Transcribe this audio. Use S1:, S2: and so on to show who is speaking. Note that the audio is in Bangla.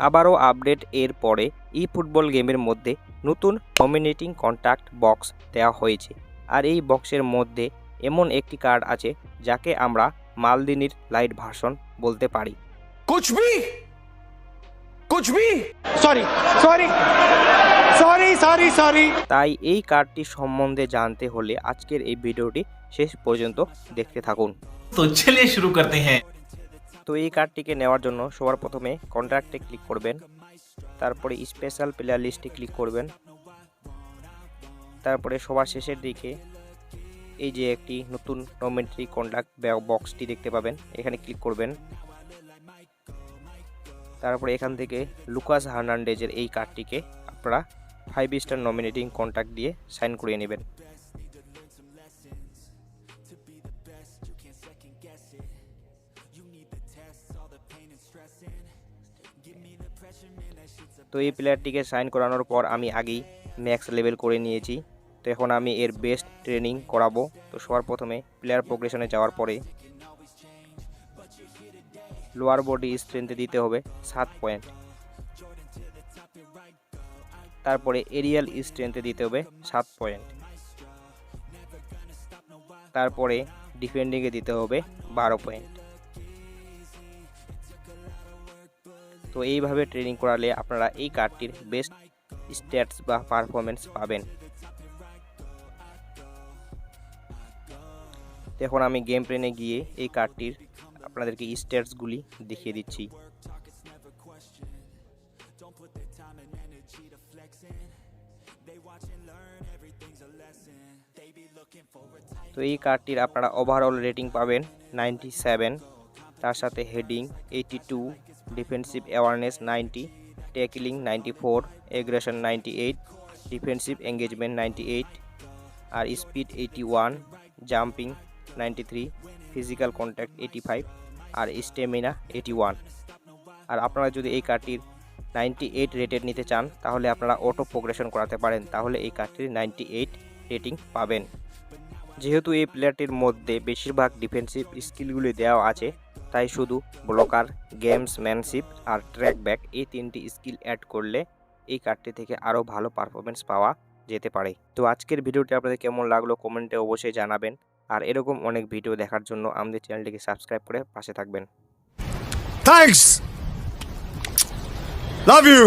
S1: আবারও আপডেট এর পরে ই ফুটবল গেমের মধ্যে নতুন কমিউনিটিং কন্ট্যাক্ট বক্স দেওয়া হয়েছে। আর এই বক্সের মধ্যে এমন একটি কার্ড আছে যাকে আমরা মালদিনির লাইট ভার্সন বলতে পারি।
S2: Sorry sorry sorry sorry sorry
S1: তাই এই কার্ডটি সম্বন্ধে জানতে হলে আজকের এই ভিডিওটি শেষ পর্যন্ত দেখতে থাকুন।
S3: তো চলে শুরু করতে হ্যাঁ।
S1: তো এই কার্ডটিকে নেওয়ার জন্য সবার প্রথমে কন্ট্রাক্টে ক্লিক করবেন। তারপরে স্পেশাল প্লেয়ার লিস্টে ক্লিক করবেন। তারপরে সবার শেষের দিকে এই যে একটি নতুন নমিনেটরি কন্ট্রাক্ট বক্সটি দেখতে পাবেন। এখানে ক্লিক করবেন। তারপরে এখান থেকে লুকাস হার্নান্ডেজের এই কার্ডটিকে আপনারা ফাইভ স্টার নমিনেটিং কন্ট্যাক্ট দিয়ে সাইন করিয়ে নেবেন। তো এই প্লেয়ারটিকে সাইন করানোর পর আমি আগেই ম্যাক্স লেভেল করে নিয়েছি। তো এখন আমি এর বেস্ট ট্রেনিং করাবো। তো সবার প্রথমে প্লেয়ার প্রোগ্রেশনে যাওয়ার পরে লোয়ার বডি স্ট্রেংথে দিতে হবে সাত পয়েন্ট তারপরে এরিয়াল স্ট্রেংথে দিতে হবে সাত পয়েন্ট তারপরে ডিফেন্ডিংয়ে দিতে হবে বারো পয়েন্ট তো এইভাবে ট্রেনিং করালে আপনারা এই কার্ডটির বেস্ট স্ট্যাটস বা পারফরমেন্স পাবেন। এখন আমি গেম প্লেনে গিয়ে এই কার্ডটির আপনাদেরকে স্ট্যাটসগুলি দেখিয়ে দিচ্ছি। তো এই কার্ডটির আপনারা ওভারঅল রেটিং পাবেন নাইনটি সেভেন তার সাথে heading eighty two defensive awareness ninety tackling ninety four aggression ninety eight defensive engagement ninety eight আর speed eighty one jumping ninety three physical contact eighty five আর স্টেমিনা এইটি ওয়ান আর আপনারা যদি এই কার্ডটির নাইনটি এইট রেটেড নিতে চান, তাহলে আপনারা অটো প্রোগ্রেশন করাতে পারেন। তাহলে এই কার্ডটির নাইনটি এইট রেটিং পাবেন। যেহেতু এই প্লেয়ারটির মধ্যে বেশিরভাগ ডিফেন্সিভ স্কিলগুলি দেওয়া আছে তাই শুধু ব্লকার, গেমসম্যানশিপ আর ট্র্যাক ব্যাক এই তিনটি স্কিল অ্যাড করলে এই কার্ডটি থেকে আরও ভালো পারফরমেন্স পাওয়া যেতে পারে। তো আজকের ভিডিওটি আপনাদের কেমন লাগল কমেন্টে অবশ্যই জানাবেন। আর এরকম অনেক ভিডিও দেখার জন্য আমাদের চ্যানেলটিকে সাবস্ক্রাইব করে পাশে থাকবেন।
S4: Thanks love you